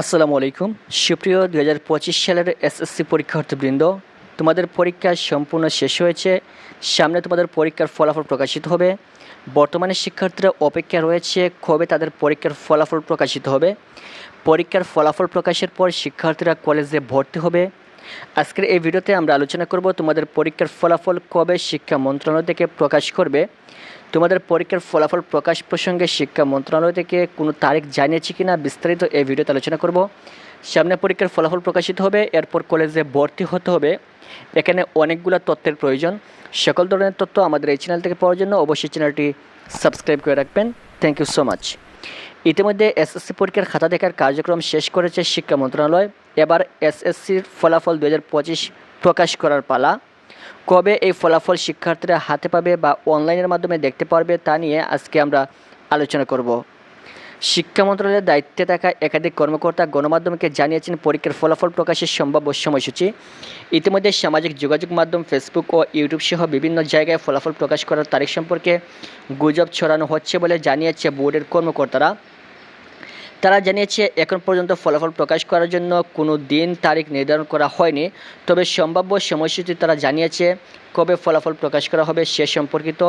আসসালামু আলাইকুম। সুপ্রিয় দু হাজার পঁচিশ সালের এসএসসি পরীক্ষার্থীবৃন্দ, তোমাদের পরীক্ষা সম্পূর্ণ শেষ হয়েছে। সামনে তোমাদের পরীক্ষার ফলাফল প্রকাশিত হবে। বর্তমানে শিক্ষার্থীরা অপেক্ষা রয়েছে কবে তাদের পরীক্ষার ফলাফল প্রকাশিত হবে। পরীক্ষার ফলাফল প্রকাশের পর শিক্ষার্থীরা কলেজে ভর্তি হবে। আজকের এই ভিডিওতে আমরা আলোচনা করব তোমাদের পরীক্ষার ফলাফল কবে শিক্ষা মন্ত্রণালয় থেকে প্রকাশ করবে। তোমাদের পরীক্ষার ফলাফল প্রকাশ প্রসঙ্গে শিক্ষা মন্ত্রণালয় থেকে কোনো তারিখ জানিয়েছে কিনা বিস্তারিত এই ভিডিওতে আলোচনা করব। সামনে পরীক্ষার ফলাফল প্রকাশিত হবে, এরপর কলেজে ভর্তি হতে হবে। এখানে অনেকগুলো তথ্যের প্রয়োজন। সকল ধরনের তথ্য আমাদের এই চ্যানেল থেকে পাওয়ার জন্য অবশ্যই চ্যানেলটি সাবস্ক্রাইব করে রাখবেন। থ্যাংক ইউ সো মাচ ইতিমধ্যে এসএসসি পরীক্ষার খাতা দেখার কার্যক্রম শেষ করেছে শিক্ষা মন্ত্রণালয়। এবার এসএসসির ফলাফল দু হাজার পঁচিশ প্রকাশ করার পালা। কবে এই ফলাফল শিক্ষার্থীরা হাতে পাবে বা অনলাইনের মাধ্যমে দেখতে পারবে তা নিয়ে আজকে আমরা আলোচনা করব। শিক্ষা মন্ত্রণালয়ের দায়িত্বে থাকা একাধিক কর্মকর্তা গণমাধ্যমকে জানিয়েছেন পরীক্ষার ফলাফল প্রকাশের সম্ভাব্য সময়সূচি। ইতিমধ্যে সামাজিক যোগাযোগ মাধ্যম ফেসবুক ও ইউটিউব সহ বিভিন্ন জায়গায় ফলাফল প্রকাশ করার তারিখ সম্পর্কে গুজব ছড়ানো হচ্ছে বলে জানিয়েছে বোর্ডের কর্মকর্তারা। তারা জানিয়েছে, এখন পর্যন্ত ফলাফল প্রকাশ করার জন্য কোনো দিন তারিখ নির্ধারণ করা হয়নি। তবে সম্ভাব্য সময়সূচি তারা জানিয়েছে, কবে ফলাফল প্রকাশ করা হবে সে সম্পর্কিত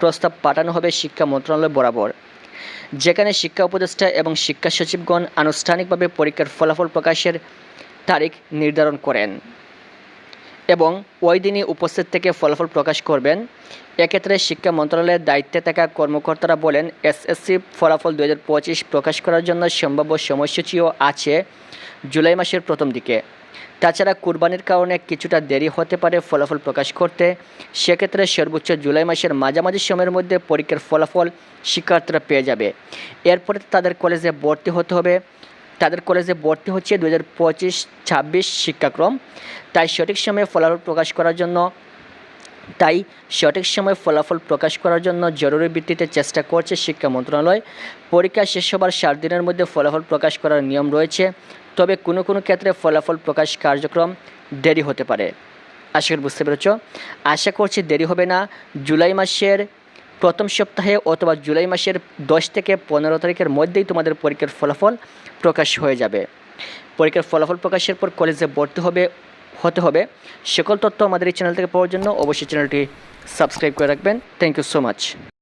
প্রস্তাব পাঠানো হবে শিক্ষা মন্ত্রণালয় বরাবর। যেখানে শিক্ষা উপদেষ্টা এবং শিক্ষা সচিবগণ আনুষ্ঠানিকভাবে পরীক্ষার ফলাফল প্রকাশের তারিখ নির্ধারণ করেন। এবং ওই দিনই উপস্থিত থেকে ফলাফল প্রকাশ করবেন। এক্ষেত্রে শিক্ষা মন্ত্রণালয়ের দায়িত্বে থাকা কর্মকর্তারা বলেন, এসএসসি ফলাফল দু হাজার পঁচিশ প্রকাশ করার জন্য সম্ভাব্য সময়সূচিও আছে জুলাই মাসের প্রথম দিকে। তাছাড়া কুরবানির কারণে কিছুটা দেরি হতে পারে ফলাফল প্রকাশ করতে। সেক্ষেত্রে সর্বোচ্চ জুলাই মাসের মাঝামাঝি সময়ের মধ্যে পরীক্ষার ফলাফল শিক্ষার্থীরা পেয়ে যাবে। এরপরে তাদের কলেজে ভর্তি হতে হবে। তাদের কলেজে ভর্তি হচ্ছে দু হাজার পঁচিশ, ছাব্বিশ শিক্ষাক্রম। তাই সঠিক সময়ে ফলাফল প্রকাশ করার জন্য, তাই সঠিক সময়ে ফলাফল প্রকাশ করার জন্য জরুরি ভিত্তিতে চেষ্টা করছে শিক্ষা মন্ত্রণালয়। পরীক্ষা শেষ হবার সাত দিনের মধ্যে ফলাফল প্রকাশ করার নিয়ম রয়েছে, তবে কোনো কোনো ক্ষেত্রে ফলাফল প্রকাশ কার্যক্রম দেরি হতে পারে। আশা করি বুঝতে পেরেছ। আশা করছি দেরি হবে না। জুলাই মাসের প্রথম সপ্তাহে অথবা জুলাই মাসের দশ থেকে পনেরো তারিখের মধ্যেই তোমাদের পরীক্ষার ফলাফল প্রকাশ হয়ে যাবে। পরীক্ষার ফলাফল প্রকাশের পর কলেজে ভর্তি হবে, হতে হবে। সকল তথ্য আমাদের এই চ্যানেল থেকে পাওয়ার জন্য অবশ্যই চ্যানেলটি সাবস্ক্রাইব করে রাখবেন। Thank you so much